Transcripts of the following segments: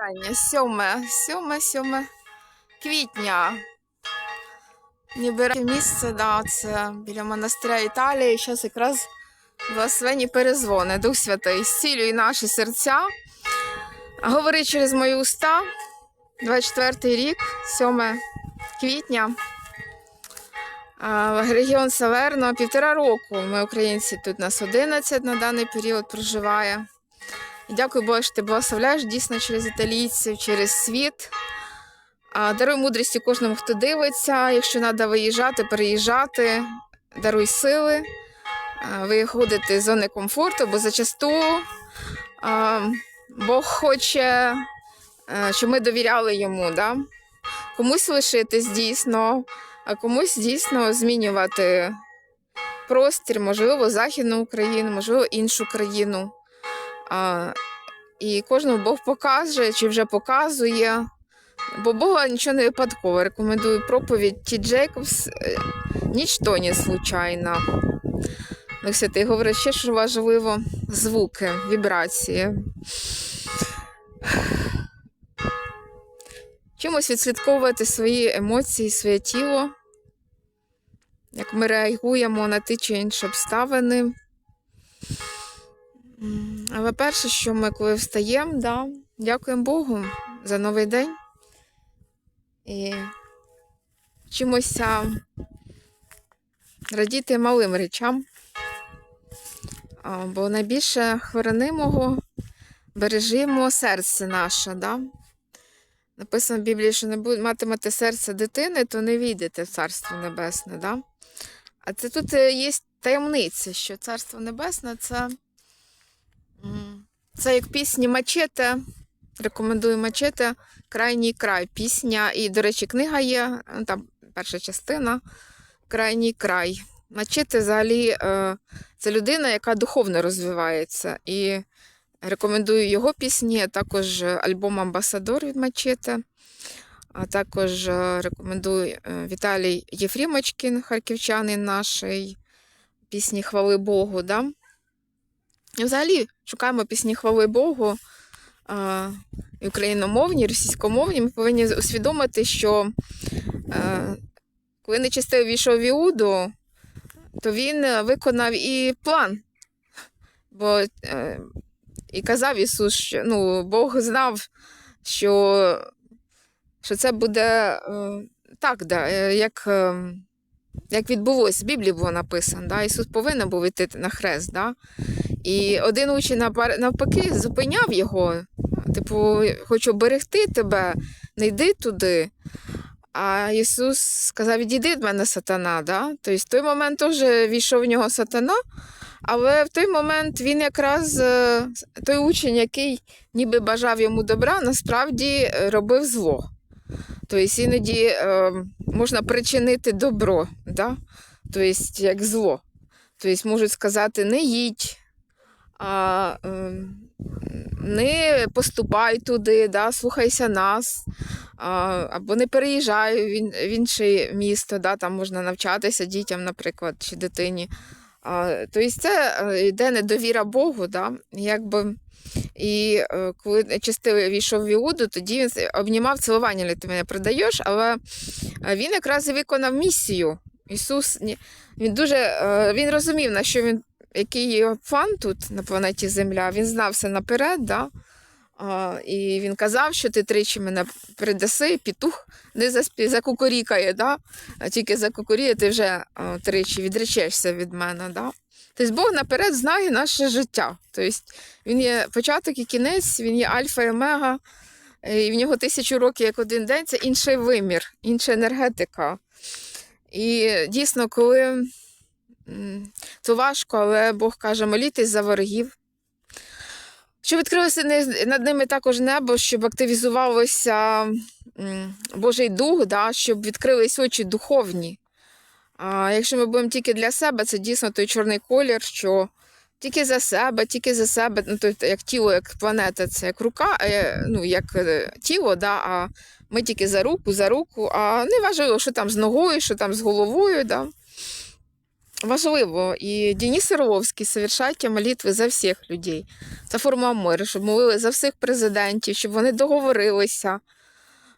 Останнє, сьоме, сьоме, сьоме квітня. Ніби місце, да, це біля монастиря Італії. Зараз якраз благословені перезвони. Дух Святий, зцілюй наші серця. Говори через мої уста. 24 рік, 7 квітня. Регіон Саверно, півтора року. Ми, українці, тут нас 11 на даний період проживає. Дякую Боже, що ти благословляєш дійсно через італійців, через світ. Даруй мудрості кожному, хто дивиться. Якщо треба виїжджати, переїжджати, даруй сили, виходити з зони комфорту, бо зачасту Бог хоче, е, щоб ми довіряли йому. Да? Комусь лишитись дійсно, а комусь дійсно змінювати простір, можливо, Західну Україну, можливо, іншу країну. А, і кожному Бог покаже чи вже показує. Бо Бога нічого не випадково. Рекомендую проповідь Ті Джейкобс е, Нічто не случайно. Ну, Святий говорить ще, що важливо звуки, вібрації. Чимось відслідковувати свої емоції, своє тіло, як ми реагуємо на ті чи інші обставини. Але перше, що ми коли встаємо, да, дякуємо Богу за новий день. І вчимося радіти малим речам. Бо найбільше хворонимого бережимо серце наше. Да? Написано в Біблії, що не матимете серце дитини, то не війдете в Царство Небесне. Да? А це тут е, є таємниця, що Царство Небесне це. Це як пісні Мачете. Рекомендую Мачете Крайній край. Пісня. І, до речі, книга є, ну, там перша частина Крайній край. Мачете взагалі е, це людина, яка духовно розвивається. І рекомендую його пісні, а також альбом Амбасадор від Мачете. А також е, рекомендую е, Віталій Єфрімочкін, харківчанин нашої пісні Хвали Богу. Да? І взагалі шукаємо пісні хвали Богу, і україномовні, і російськомовні. Ми повинні усвідомити, що коли нечистив війшов в Іуду, то він виконав і план. Бо е, і казав Ісус, що ну, Бог знав, що, що це буде е, так, да, е, як. як відбулося, в Біблії було написано, да? Ісус повинен був йти на хрест. Да? І один учень навпаки зупиняв його. Типу, хочу берегти тебе, не йди туди. А Ісус сказав: Відійди від мене сатана. Да? Тобто в той момент теж війшов в нього сатана, але в той момент він якраз е, той учень, який ніби бажав йому добра, насправді е, робив зло. Тобто іноді е, можна причинити добро, да? тобто як зло. Тобто можуть сказати, не їдь, а, е, не поступай туди, да? слухайся нас, або не переїжджай в, інше місто, да? там можна навчатися дітям, наприклад, чи дитині. Тобто це е, йде недовіра Богу, да? якби. І е, коли нечистивий війшов в Іуду, тоді він обнімав цілування, «Ля ти мене продаєш, але е, він якраз і виконав місію. Ісус він дуже він розумів, на що він, який план тут на планеті Земля. Він знав все наперед, да? А, і він казав, що ти тричі мене придаси, петух не заспі, закукурікає, да? а тільки закукуріє, ти вже а, тричі відречешся від мене. Да? Тобто Бог наперед знає наше життя. Тобто він є початок і кінець, він є альфа і омега, і в нього тисячу років як один день це інший вимір, інша енергетика. І дійсно, коли то важко, але Бог каже, молітесь за ворогів. Щоб відкрилося над ними також небо, щоб активізувалося Божий дух, да, щоб відкрились очі духовні. А якщо ми будемо тільки для себе, це дійсно той чорний колір, що тільки за себе, тільки за себе, ну, тобто як тіло, як планета, це як рука, е, ну, як е, тіло, да, а ми тільки за руку, за руку, а не важливо, що там з ногою, що там з головою. Да. Важливо. І Денис Орловський совершайте молитви за всіх людей. Це форма миру, щоб молили за всіх президентів, щоб вони договорилися.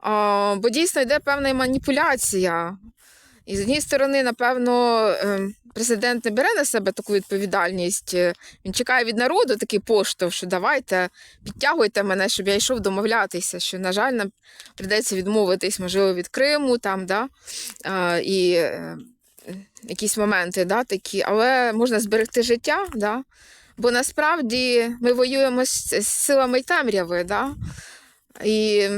А, бо дійсно йде певна маніпуляція. І з однієї сторони, напевно, ем, президент не бере на себе таку відповідальність. Е, Він чекає від народу такий поштовх, що давайте підтягуйте мене, щоб я йшов домовлятися. Що, на жаль, нам прийдеться відмовитись, можливо, від Криму там, да? і е, якісь моменти да, такі, але можна зберегти життя, да? бо насправді ми воюємо з, силами темряви. Да? І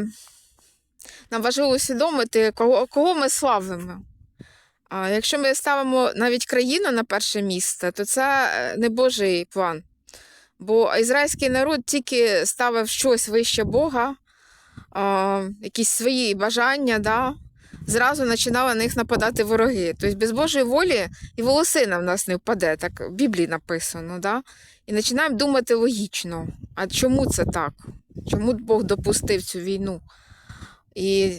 нам важливо усвідомити, кого, кого ми славимо. А якщо ми ставимо навіть країну на перше місце, то це е, не Божий план. Бо ізраїльський народ тільки ставив щось вище Бога, а, якісь свої бажання, да, зразу починали на них нападати вороги. Тобто без Божої волі і волосина в нас не впаде, так в Біблії написано. Да? І починаємо думати логічно. А чому це так? Чому Бог допустив цю війну? І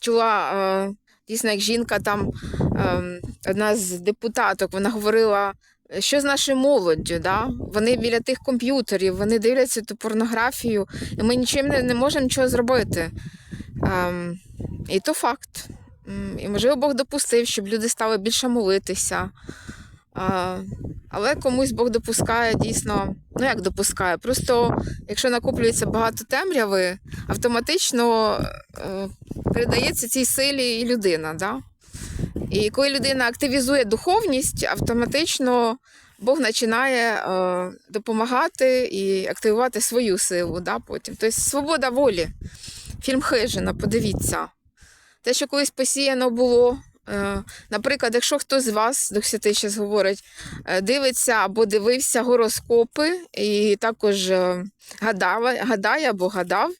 чула е, дійсно, як жінка там, е, одна з депутаток, вона говорила, що з нашою молоддю, да? вони біля тих комп'ютерів, вони дивляться ту порнографію, і ми нічим не, не можемо нічого зробити. Ем, і то факт. І, можливо, Бог допустив, щоб люди стали більше молитися. Але комусь Бог допускає дійсно, ну як допускає, просто якщо накоплюється багато темряви, автоматично е, передається цій силі і людина. Да? І коли людина активізує духовність, автоматично Бог починає е, допомагати і активувати свою силу да, потім. Тобто свобода волі. Фільм Хижина, подивіться. Те, що колись посіяно було. е, Наприклад, якщо хтось з вас, Дух Святий зараз говорить, е, дивиться або дивився гороскопи і також е, гадав, гадає або гадав,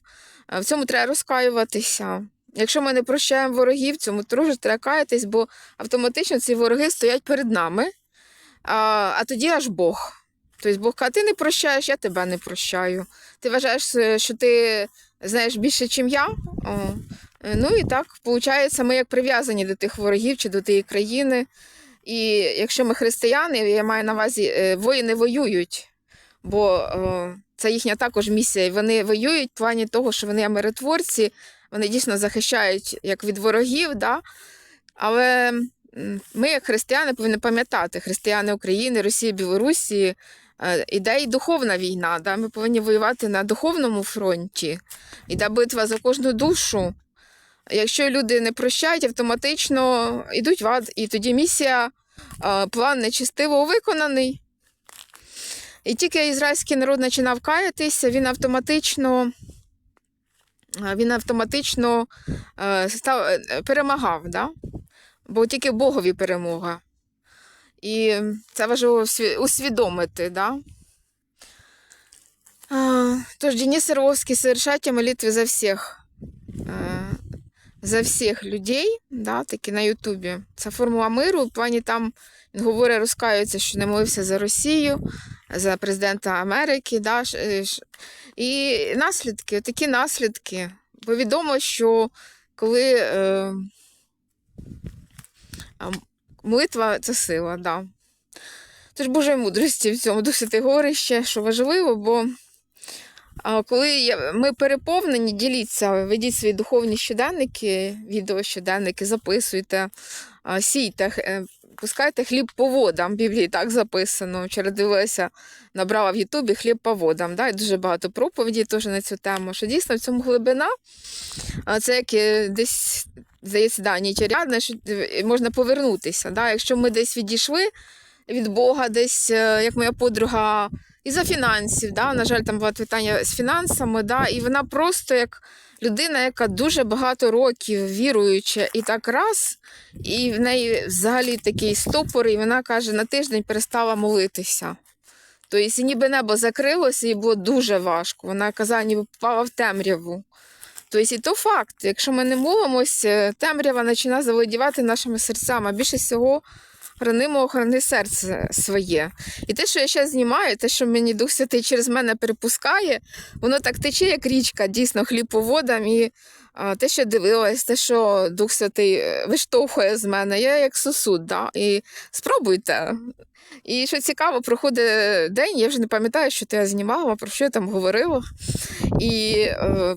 в цьому треба розкаюватися. Якщо ми не прощаємо ворогів, цьому теж треба каятись, бо автоматично ці вороги стоять перед нами, а, а тоді аж Бог. Тобто Бог каже, ти не прощаєш, я тебе не прощаю. Ти вважаєш, що ти знаєш більше, ніж я. Е, Ну і так, виходить, ми як прив'язані до тих ворогів чи до тієї країни. І якщо ми християни, я маю на увазі, е, воїни воюють, бо е, це їхня також місія. Вони воюють в плані того, що вони миротворці, вони дійсно захищають як від ворогів. Да? Але ми, як християни, повинні пам'ятати, християни України, Росії, Білорусі, іде і духовна війна. Да? Ми повинні воювати на духовному фронті. Іде битва за кожну душу. Якщо люди не прощають, автоматично йдуть в ад, і тоді місія, план нечистиво виконаний. І тільки ізраїльський народ починав каятися, він автоматично, він автоматично став, е, перемагав, да? бо тільки Богові перемога. І це важливо усвідомити. Да? Тож, Денис Орловський, совершайте молитви за всіх. За всіх людей, да, такі на Ютубі. Це формула миру. В плані там він говорить, розкаюється, що не молився за Росію, за президента Америки. Да, е, і наслідки, такі наслідки. Бо відомо, що коли е, молитва це сила, да. Тож Божої мудрості в цьому досить говорить ще, що важливо, бо коли ми переповнені, діліться, ведіть свої духовні щоденники, відео щоденники, записуйте, сійте, е, пускайте хліб по водам. В Біблії так записано. Вчора дивилася, набрала в Ютубі хліб по водам. Да? І дуже багато проповідей теж на цю тему. Що дійсно в цьому глибина, це як е, десь, здається, да, нітярядне, що е, можна повернутися. Да? Якщо ми десь відійшли від Бога, десь, як моя подруга і за фінансів. Да? На жаль, там було питання з фінансами, да? і вона просто як людина, яка дуже багато років віруюча, і так раз, і в неї взагалі такий стопор, і вона каже, на тиждень перестала молитися. Тобто, ніби небо закрилося, і було дуже важко. Вона казала, ніби попала в темряву. Тобто, і то факт, якщо ми не молимося, темрява починає заволодівати нашими серцями. Більше всього храни мого, храни серце своє. І те, що я зараз знімаю, те, що мені Дух Святий через мене перепускає, воно так тече, як річка, дійсно, хліб по водам. І а, те, що дивилась, те, що Дух Святий е, виштовхує з мене, я як сосуд. Да? І спробуйте. І що цікаво, проходить день, я вже не пам'ятаю, що я знімала, про що я там говорила. І е,